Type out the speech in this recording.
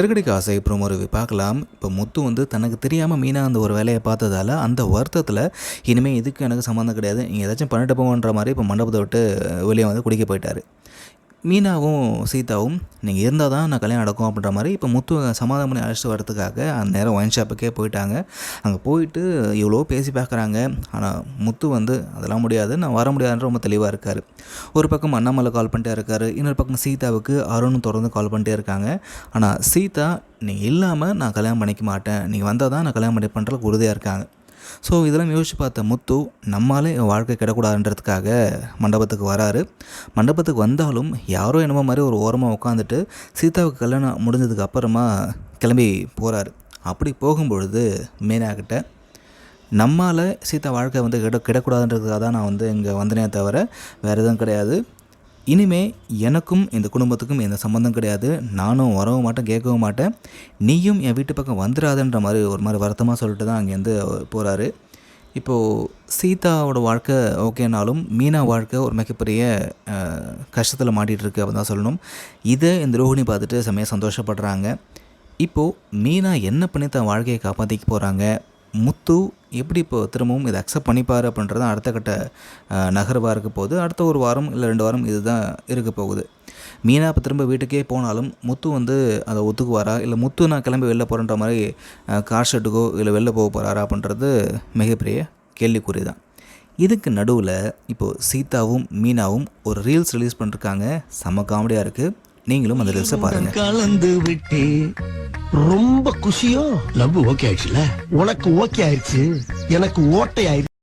திருக்கடிக்கு ஆசை இப்போ ஒரு பார்க்கலாம். இப்போ முத்து வந்து தனக்கு தெரியாமல் மீனாக அந்த ஒரு வேலையை பார்த்ததால அந்த வருத்தத்தில் இனிமேல் இதுக்கு எனக்கு சம்மந்தம் கிடையாது நீங்கள் ஏதாச்சும் பண்ணிட்டு போகன்ற மாதிரி இப்போ மண்டபத்தை விட்டு வெளியே வந்து குடிக்க போயிட்டார். மீனாவும் சீதாவும் நீங்கள் இருந்தால் தான் நான் கல்யாணம் நடக்கும் அப்படின்ற மாதிரி இப்போ முத்து சமாதானம் பண்ணி அழைச்சிட்டு வரதுக்காக அந்த நேரம் ஒயின் ஷாப்புக்கே போயிட்டாங்க. அங்கே போயிட்டு இவ்வளோ பேசி பார்க்குறாங்க. ஆனால் முத்து வந்து அதெல்லாம் முடியாது நான் வர முடியாதுன்ற ரொம்ப தெளிவாக இருக்கார். ஒரு பக்கம் அண்ணாமலை கால் பண்ணிட்டே இருக்காரு இன்னொரு பக்கம் சீதாவுக்கு அருணும் தொடர்ந்து கால் பண்ணிட்டே இருக்காங்க. ஆனால் சீதா நீ இல்லாமல் நான் கல்யாணம் பண்ணிக்க மாட்டேன். நீ வந்தால் தான் நான் கல்யாணம் பண்ணி பண்ணுறதுக்கு உறுதியாக இருக்காங்க. ஸோ இதெல்லாம் யோசிச்சு பார்த்த முத்து நம்மளாலே வாழ்க்கை கிடக்கூடாதுன்றதுக்காக மண்டபத்துக்கு வராரு. மண்டபத்துக்கு வந்தாலும் யாரோ என்னமோ மாதிரி ஒரு ஓரமாக உட்காந்துட்டு சீதாவுக்கு கல்யாணம் முடிஞ்சதுக்கு அப்புறமா கிளம்பி போகிறாரு அப்படி போகும்பொழுது மீனாக்கிட்ட நம்மால் சீதா வாழ்க்கை வந்து கிட கிடக்கூடாதுன்றதுக்காக தான் நான் வந்து இங்கே வந்தனே தவிர வேறு எதுவும் கிடையாது. இனிமே எனக்கும் இந்த குடும்பத்துக்கும் எந்த சம்மந்தம் கிடையாது. நானும் வரவும் மாட்டேன் கேட்கவும் மாட்டேன். நீயும் என் வீட்டு பக்கம் வந்துடாதன்ற மாதிரி ஒரு மாதிரி வருத்தமாக சொல்லிட்டு தான் அங்கேருந்து போகிறாரு இப்போது சீதாவோட வாழ்க்கை ஓகேனாலும் மீனா வாழ்க்கை ஒரு மிகப்பெரிய கஷ்டத்தில் மாட்டிகிட்டு இருக்கு அப்படின்னு தான் சொல்லணும். இதை இந்த ரோஹிணி பார்த்துட்டு செம்மையாக சந்தோஷப்படுறாங்க. இப்போது மீனா என்ன பண்ணி தன் வாழ்க்கையை காப்பாற்றிக்க போகிறாங்க முத்து எப்படி இப்போ திரும்பவும் இதை அக்செப்ட் பண்ணிப்பார் அப்படின்றது அடுத்த கட்ட நகர்வாக இருக்க போகுது. அடுத்த ஒரு வாரம் இல்லை ரெண்டு வாரம் இதுதான் இருக்க போகுது. மீனா இப்போ திரும்ப வீட்டுக்கே போனாலும் முத்து வந்து அதை ஒத்துக்குவாரா? இல்லை முத்து நான் கிளம்பி வெளில போகிறேன்ற மாதிரி கார் ஷெட்டுக்கோ இல்லை வெளில போக போகிறாரா அப்படின்றது மிகப்பெரிய கேள்விக்குறி தான். இதுக்கு நடுவில் இப்போது சீதாவும் மீனாவும் ஒரு ரீல்ஸ் ரிலீஸ் பண்ணிருக்காங்க. செம்ம காமெடியாக இருக்குது நீங்களும் அந்த ரீல்ஸை பாருங்கள் கலந்து விட்டு ரொம்ப குஷியோ? லவ் ஓகே ஆயிடுச்சுல? உனக்கு ஓகே ஆயிடுச்சு. எனக்கு ஓட்டை ஆயிடுச்சு.